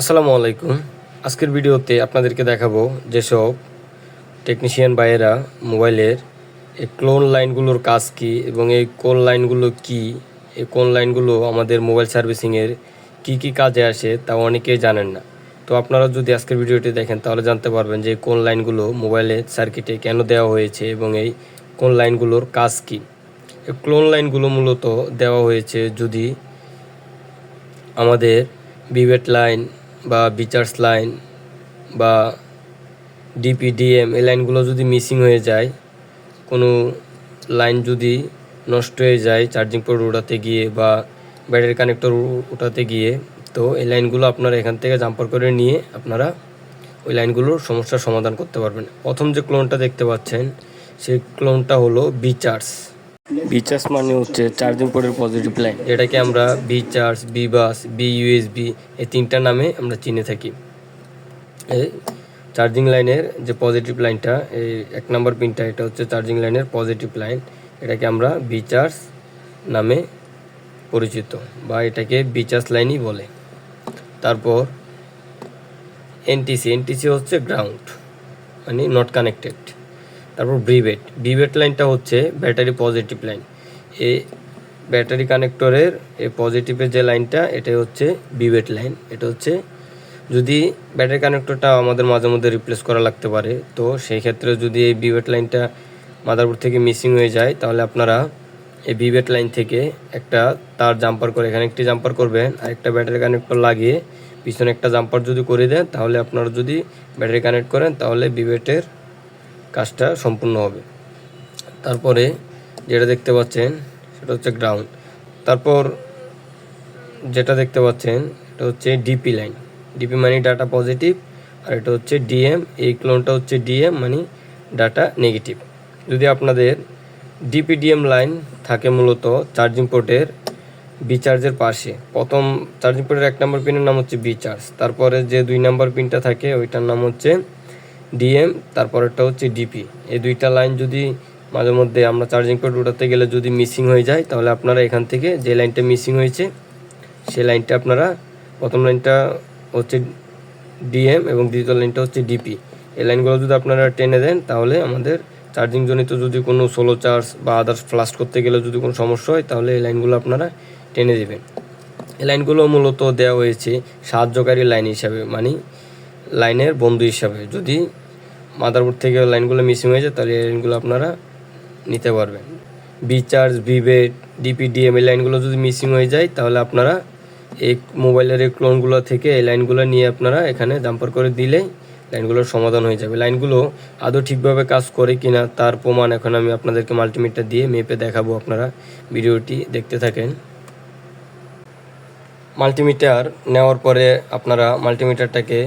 আসসালামু আলাইকুম। আজকের ভিডিওতে আপনাদেরকে দেখাবো যেসব টেকনিশিয়ান ভাইয়েরা মোবাইলের এই ক্লোন লাইনগুলোর কাজ কি এবং এই কোন লাইনগুলো কি, এই কোন লাইনগুলো আমাদের মোবাইল সার্ভিসিংয়ের কি কি কাজে আসে তা অনেকেই জানেন না। তো আপনারা যদি আজকের ভিডিওটি দেখেন, তাহলে জানতে পারবেন যে কোন লাইনগুলো মোবাইলের সার্কিটে কেন দেওয়া হয়েছে এবং এই কোন লাইনগুলোর কাজ কি। এই ক্লোন লাইনগুলো মূলত দেওয়া হয়েছে যদি আমাদের বিভেট লাইন বা বিচার্স লাইন বা ডিপিডিএম, এই লাইনগুলো যদি মিসিং হয়ে যায়, কোনো লাইন যদি নষ্ট হয়ে যায় চার্জিং পোর্ট ওঠাতে গিয়ে বা ব্যাটারি কানেক্টর ওঠাতে গিয়ে, তো এই লাইনগুলো আপনারা এখান থেকে জাম্পার করে নিয়ে আপনারা ওই লাইনগুলোর সমস্যার সমাধান করতে পারবেন। প্রথম যে ক্লোনটা দেখতে পাচ্ছেন, সেই ক্লোনটা হলো বিচার্জ বিচার্জ মানে হচ্ছে চার্জিং পোর্টের পজিটিভ লাইন যেটাকে আমরা B charge B bus B USB এই তিনটা নামে আমরা চিনে থাকি। এই চার্জিং লাইনের যে পজিটিভ লাইনটা এই এক নম্বর পিনটা এটা হচ্ছে চার্জিং লাইনের পজিটিভ লাইন এটাকে আমরা বি চার্জ নামে পরিচিত, বা এটাকে বি চার্জ লাইনই বলে। তারপর এনটিসি এনটিসি হচ্ছে গ্রাউন্ড মানে নট কানেক্টেড তারপর ব্রিভেট ব্রিভেট লাইনটা হচ্ছে ব্যাটারি পজিটিভ লাইন এ ব্যাটারি কানেক্টরের এই পজিটিভের যে লাইনটা এটা হচ্ছে বিভেট লাইন এটা হচ্ছে যদি ব্যাটারি কানেক্টরটা আমাদের মাঝে মধ্যে রিপ্লেস করা লাগতে পারে, তো সেই ক্ষেত্রে যদি এই বিভেট লাইনটা মাদারবোর্ড থেকে মিসিং হয়ে যায়, তাহলে আপনারা এই বিভেট লাইন থেকে একটা তার জাম্পার করে, এখানে একটি জাম্পার করবেন, আর একটা ব্যাটারি কানেক্টর লাগিয়ে পিছনে একটা জাম্পার যদি করে দেন, তাহলে আপনারা যদি ব্যাটারি কানেক্ট করেন, তাহলে বিভেটের কাজটা সম্পূর্ণ হবে। তারপরে যেটা দেখতে পাচ্ছেন, সেটা হচ্ছে গ্রাউন্ড তারপর যেটা দেখতে পাচ্ছেন, এটা হচ্ছে ডিপি লাইন ডিপি মানে ডাটা পজিটিভ আর এটা হচ্ছে ডিএম এই ক্লোনটা হচ্ছে ডিএম মানে ডাটা নেগেটিভ যদি আপনাদের ডিপি ডিপিডিএম লাইন থাকে মূলত চার্জিং পোর্টের বিচার্জের পাশে, প্রথম চার্জিং পোর্টের এক নম্বর পিনের নাম হচ্ছে বিচার্জ তারপরে যে দুই নম্বর পিনটা থাকে, ওইটার নাম হচ্ছে ডিএম তারপরেরটা হচ্ছে ডিপি এই দুইটা লাইন যদি মাঝে মধ্যে আমরা চার্জিং পোর্ট উঠাতে গেলে যদি মিসিং হয়ে যায়, তাহলে আপনারা এখান থেকে যে লাইনটা মিসিং হয়েছে সেই লাইনটা আপনারা প্রথম লাইনটা হচ্ছে ডিএম এবং দ্বিতীয় লাইনটা হচ্ছে ডিপি এই লাইনগুলো যদি আপনারা টেনে দেন, তাহলে আমাদের চার্জিং জনিত যদি কোনো সোলো চার্জ বা আদার্স ফ্লাস্ট করতে গেলে যদি কোনো সমস্যা হয়, তাহলে এই লাইনগুলো আপনারা টেনে দেবেন। এই লাইনগুলো মূলত দেওয়া হয়েছে সাহায্যকারী লাইন হিসাবে মানে লাইনের বন্ধু হিসাবে। যদি মাদারবোর্ড থেকে লাইনগুলো মিসিং হয়ে যায়, তাহলে এই লাইনগুলো আপনারা নিতে পারবেন। বি বিচার্জ ভিভেট ডিপিডিএম এই লাইনগুলো যদি মিসিং হয়ে যায়, তাহলে আপনারা এই মোবাইলের এই ক্লোনগুলো থেকে এই লাইনগুলো নিয়ে আপনারা এখানে জাম্পার করে দিলেই লাইনগুলোর সমাধান হয়ে যাবে। লাইনগুলো আদৌ ঠিকভাবে কাজ করে কি না তার প্রমাণ এখন আমি আপনাদেরকে মাল্টিমিটার দিয়ে মেপে দেখাবো। আপনারা ভিডিওটি দেখতে থাকেন। মাল্টিমিটার নেওয়ার পরে আপনারা মাল্টিমিটারটাকে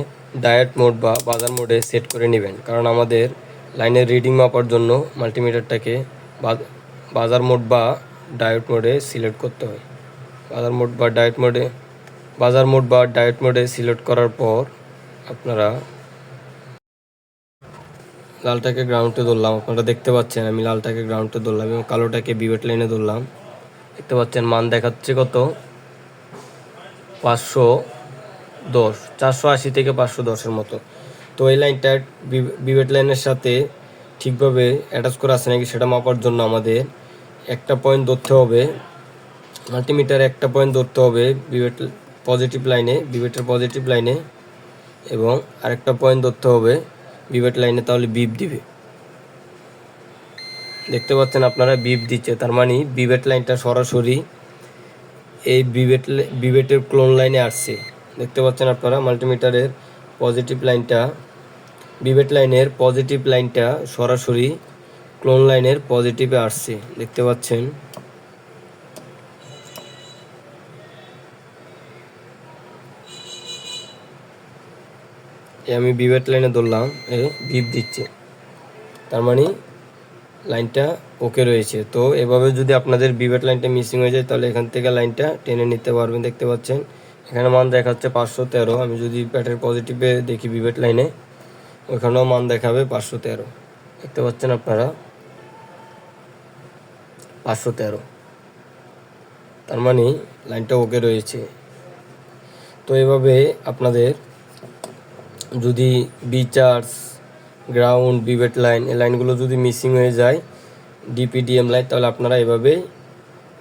ডায়েট মোড বা বাজার মোডে সেট করে নেবেন। কারণ আমাদের লাইনের রিডিং মাপার জন্য মাল্টিমিটারটাকে বাজার মোড বা ডায়েট মোডে সিলেক্ট করতে হয়। বাজার মোড বা ডায়েট মোডে বাজার মোড বা ডায়েট মোডে সিলেক্ট করার পর আপনারা লালটাকে গ্রাউন্ডে ধরলাম। আপনারা দেখতে পাচ্ছেন, আমি লালটাকে গ্রাউন্ডে ধরলাম এবং কালোটাকে বিভেট লাইনে ধরলাম। দেখতে পাচ্ছেন, মান দেখাচ্ছে কত? পাঁচশো দশ, চারশো আশি থেকে পাঁচশো দশের মতো। তো এই লাইনটা বিভেট লাইনের সাথে ঠিকভাবে অ্যাটাচ করা আছে নাকি সেটা মাপার জন্য আমাদের একটা পয়েন্ট ধরতে হবে। মাল্টিমিটারে একটা পয়েন্ট ধরতে হবে বিভেট পজিটিভ লাইনে বিভেটের পজিটিভ লাইনে এবং আরেকটা পয়েন্ট ধরতে হবে বিভেট লাইনে তাহলে বিপ দিবে। দেখতে পাচ্ছেন আপনারা বিপ দিচ্ছে, তার মানে বিভেট লাইনটা সরাসরি এই বিভেট বিভেটের ক্লোন লাইনে আসছে। দেখতে পাচ্ছেন আপনারা মাল্টিমিটারের পজিটিভ লাইনটা বিভেট লাইনের পজিটিভ লাইনটা সরাসরি ক্লোন লাইনের পজিটিভে আসছে, দেখতে পাচ্ছেন। আমি বিভেট লাইনে ধরলাম, এ বিপ দিচ্ছে। তার মানে লাইনটা ওকে রয়েছে। তো এভাবে যদি আপনাদের বিভেট লাইনটা মিসিং হয়ে যায়, তাহলে এখান থেকে লাইনটা টেনে নিতে পারবেন, দেখতে পাচ্ছেন। এখানে মান দেখাচ্ছে পাঁচশো তেরো। আমি যদি ব্যাটারি পজিটিভে দেখি বিভেট লাইনে ওইখানেও মান দেখাবে পাঁচশো তেরো। দেখতে পাচ্ছেন আপনারা? পাঁচশো তেরো। তার মানে লাইনটা ওকে রয়েছে। তো এভাবে আপনাদের যদি বিচার্জ গ্রাউন্ড বিবেট লাইন এই লাইনগুলো যদি মিসিং হয়ে যায় ডিপিডিএম লাইন তাহলে আপনারা এভাবে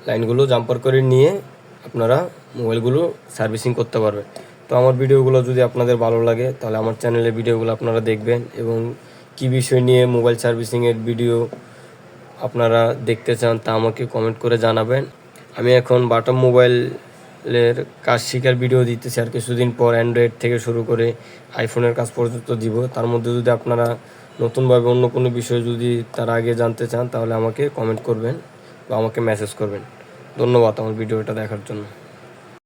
লাইনগুলো জাম্পার করে নিয়ে আপনারা মোবাইলগুলো সার্ভিসিং করতে পারবেন। তো আমার ভিডিওগুলো যদি আপনাদের ভালো লাগে, তাহলে আমার চ্যানেলের ভিডিওগুলো আপনারা দেখবেন এবং কী বিষয় নিয়ে মোবাইল সার্ভিসিংয়ের ভিডিও আপনারা দেখতে চান তা আমাকে কমেন্ট করে জানাবেন। আমি এখন বাটা মোবাইলের কাজ শেখার ভিডিও দিতেছি আর কিছুদিন পর অ্যান্ড্রয়েড থেকে শুরু করে আইফোনের কাজ পর্যন্ত দিব। তার মধ্যে যদি আপনারা নতুনভাবে অন্য কোনো বিষয় যদি তার আগে জানতে চান, তাহলে আমাকে কমেন্ট করবেন বা আমাকে মেসেজ করবেন। ধন্যবাদ আমার ভিডিওটা দেখার জন্য।